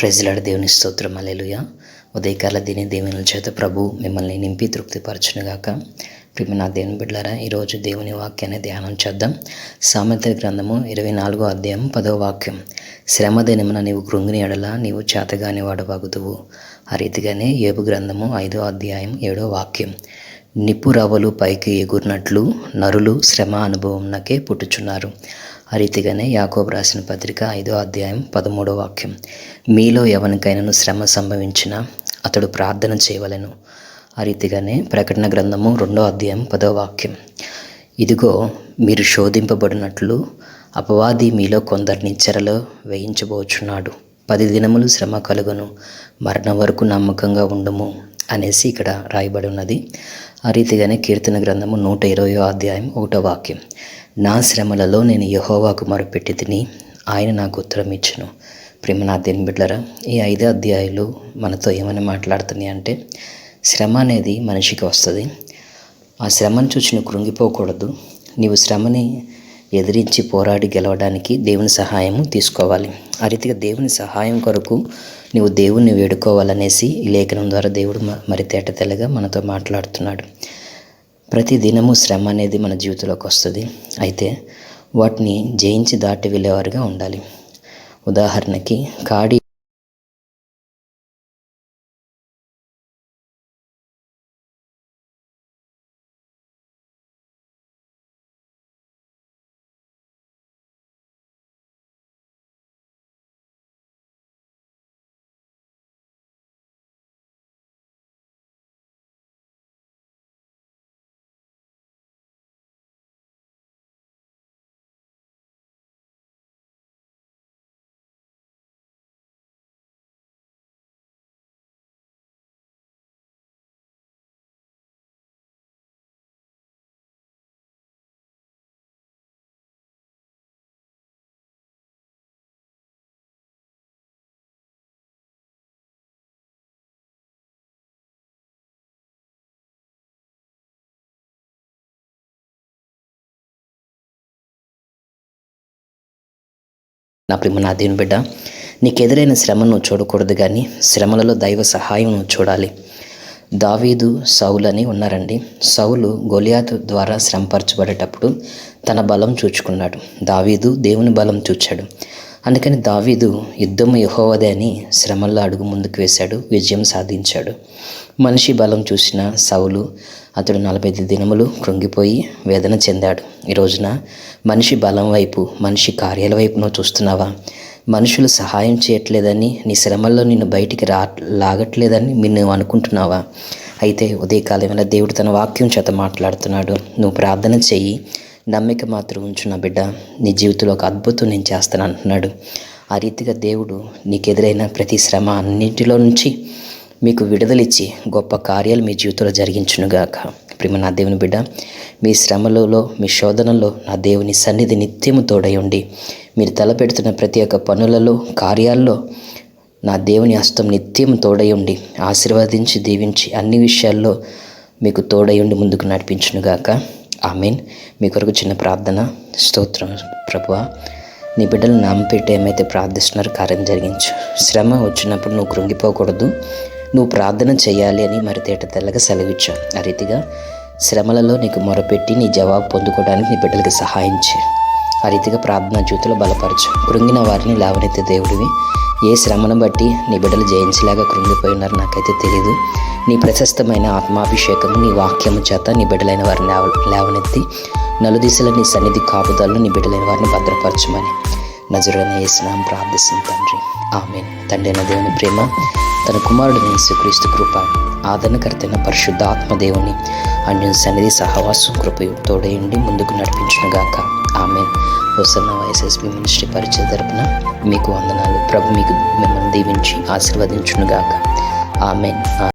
ప్రజలాడ దేవుని స్తోత్రం. అలెలుయ ఉదయకాల దీని దేవుని చేత ప్రభు మిమ్మల్ని నింపి తృప్తిపరచునుగాక. ప్రిమి నా దేవుని బిడ్డారా ఈరోజు దేవుని వాక్యాన్ని ధ్యానం చేద్దాం. సామెత గ్రంథము ఇరవై నాలుగో అధ్యాయం పదో వాక్యం. శ్రమ దినమున నీవు కృంగిని ఎడల నీవు చేతగాని వాడవగుదువు. ఆ రీతిగానే ఏబు గ్రంథము ఐదో అధ్యాయం ఏడో వాక్యం. నిప్పు రవ్వలు పైకి ఎగురినట్లు నరులు శ్రమ అనుభవంనకే పుట్టుచున్నారు. ఆ రీతిగానే యాకోబు రాసిన పత్రిక ఐదో అధ్యాయం పదమూడో వాక్యం. మీలో ఎవరికైనాను శ్రమ సంభవించినా అతడు ప్రార్థన చేయవలెను. ఆ రీతిగానే ప్రకటన గ్రంథము రెండో అధ్యాయం పదో వాక్యం. ఇదిగో మీరు శోధింపబడినట్లు అపవాది మీలో కొందరిని చెరలో వేయించబోచున్నాడు. పది దినములు శ్రమ కలుగును మరణం వరకు నమ్మకంగా ఉండము అనేసి ఇక్కడ రాయబడి ఉన్నది. ఆ రీతిగానే కీర్తన గ్రంథము నూట ఇరవయో అధ్యాయం ఒకటో వాక్యం. నా శ్రమలలో నేను యహోవాకు మొరపెట్టి తిని ఆయన నాకు ఉత్తరం ఇచ్చును ప్రేమ నా దేని బిడ్డరా ఈ ఐదు అధ్యాయులు మనతో ఏమని మాట్లాడుతున్నాయి అంటే శ్రమ అనేది మనిషికి వస్తుంది. ఆ శ్రమను చూసి నువ్వు కృంగిపోకూడదు. నీవు శ్రమని ఎదిరించి పోరాడి గెలవడానికి దేవుని సహాయం తీసుకోవాలి. ఆ రీతిగా దేవుని సహాయం కొరకు నీవు దేవుణ్ణి వేడుకోవాలనేసి ఈ లేఖనం ద్వారా దేవుడు మరి తేట తెల్లగా మనతో మాట్లాడుతున్నాడు. ప్రతి దినము శ్రమ అనేది మన జీవితంలోకి వస్తుంది. అయితే వాటిని జయించి దాటి వెళ్ళేవారుగా ఉండాలి. ఉదాహరణకి కాడి నా ప్రేమ నా దేవుని బిడ్డ నీకు ఎదురైన శ్రమను నువ్వు చూడకూడదు కానీ శ్రమలలో దైవ సహాయం నువ్వు చూడాలి. దావీదు సౌలు అని ఉన్నారండి. సౌలు గొలియాతు ద్వారా శ్రమపరచబడేటప్పుడు తన బలం చూచుకున్నాడు. దావీదు దేవుని బలం చూచాడు. అందుకని దావీదు యుద్ధం యహోవదే అని శ్రమల్లో అడుగు ముందుకు వేశాడు విజయం సాధించాడు. మనిషి బలం చూసిన సౌలు అతడు నలభై ఐదు దినములు కృంగిపోయి వేదన చెందాడు. ఈ రోజున మనిషి బలం వైపు మనిషి కార్యాల వైపు నువ్వు చూస్తున్నావా? మనుషులు సహాయం చేయట్లేదని నీ శ్రమల్లో నిన్ను బయటికి రా లాగట్లేదని మీరు నువ్వు అనుకుంటున్నావా? అయితే ఉదయకాలమైన దేవుడు తన వాక్యం చేత మాట్లాడుతున్నాడు. నువ్వు ప్రార్థన చెయ్యి నమ్మిక మాత్రం ఉంచు నా బిడ్డ. నీ జీవితంలో ఒక అద్భుతం నేను చేస్తాను అంటున్నాడు. ఆ రీతిగా దేవుడు నీకు ఎదురైన ప్రతి శ్రమ అన్నింటిలో నుంచి మీకు విడుదలిచ్చి గొప్ప కార్యాలు మీ జీవితంలో జరిగించునుగాక. ప్రేమ నా దేవుని బిడ్డ మీ శ్రమలలో మీ శోధనలో నా దేవుని సన్నిధి నిత్యము తోడై ఉండి మీరు తలపెడుతున్న ప్రతి ఒక్క పనులలో కార్యాల్లో నా దేవుని హస్తం నిత్యం తోడై ఉండి ఆశీర్వదించి దీవించి అన్ని విషయాల్లో మీకు తోడై ఉండి ముందుకు నడిపించునుగాక. ఆమెన్. మీ కొరకు చిన్న ప్రార్థన స్తోత్రం ప్రభువ. నీ బిడ్డలు నామపెట్టి ఏమైతే ప్రార్థిస్తున్నారో కార్యం జరిగించు. శ్రమ వచ్చినప్పుడు నువ్వు కృంగిపోకూడదు. నువ్వు ప్రార్థన చేయాలి అని మరి తేట తెల్లగా సెలవిచ్చావు ఆ రీతిగా శ్రమలలో నీకు మొరపెట్టి నీ జవాబు పొందుకోవడానికి నీ బిడ్డలకి సహాయం చేయి. ఆ రీతిగా ప్రార్థన జ్యూతులు బలపరచు. కృంగిన వారిని లేవనెత్తే దేవుడివి. ఏ శ్రమను బట్టి నీ బిడ్డలు జయించేలాగా కృంగిపోయినారు నాకైతే తెలియదు నీ ప్రశస్తమైన ఆత్మాభిషేకము నీ వాక్యము చేత నీ బిడ్డలైన వారిని లేవ లేవనెత్తి నలుదిశల నీ సన్నిధి కాపుదాలు నీ బిడ్డలైన వారిని భద్రపరచమని నజరుడైన వేసినాం ప్రార్థిస్తుంది తండ్రి. ఆమె తండ్రి అయిన దేవుని ప్రేమ తన కుమారుడు యేసుక్రీస్తు కృప ఆదరణకర్తైన పరిశుద్ధ ఆత్మదేవుని అన్య సన్నిధి సహవాసం కృపయు తోడయండి ముందుకు నడిపించునుగాక. ఆమె వసన్న వైఎస్ఎస్పి మినిస్ట్రీ పరిచయ తరపున మీకు వందనాలు. ప్రభు మీకు మిమ్మల్ని దీవించి ఆశీర్వదించునుగాక. ఆమె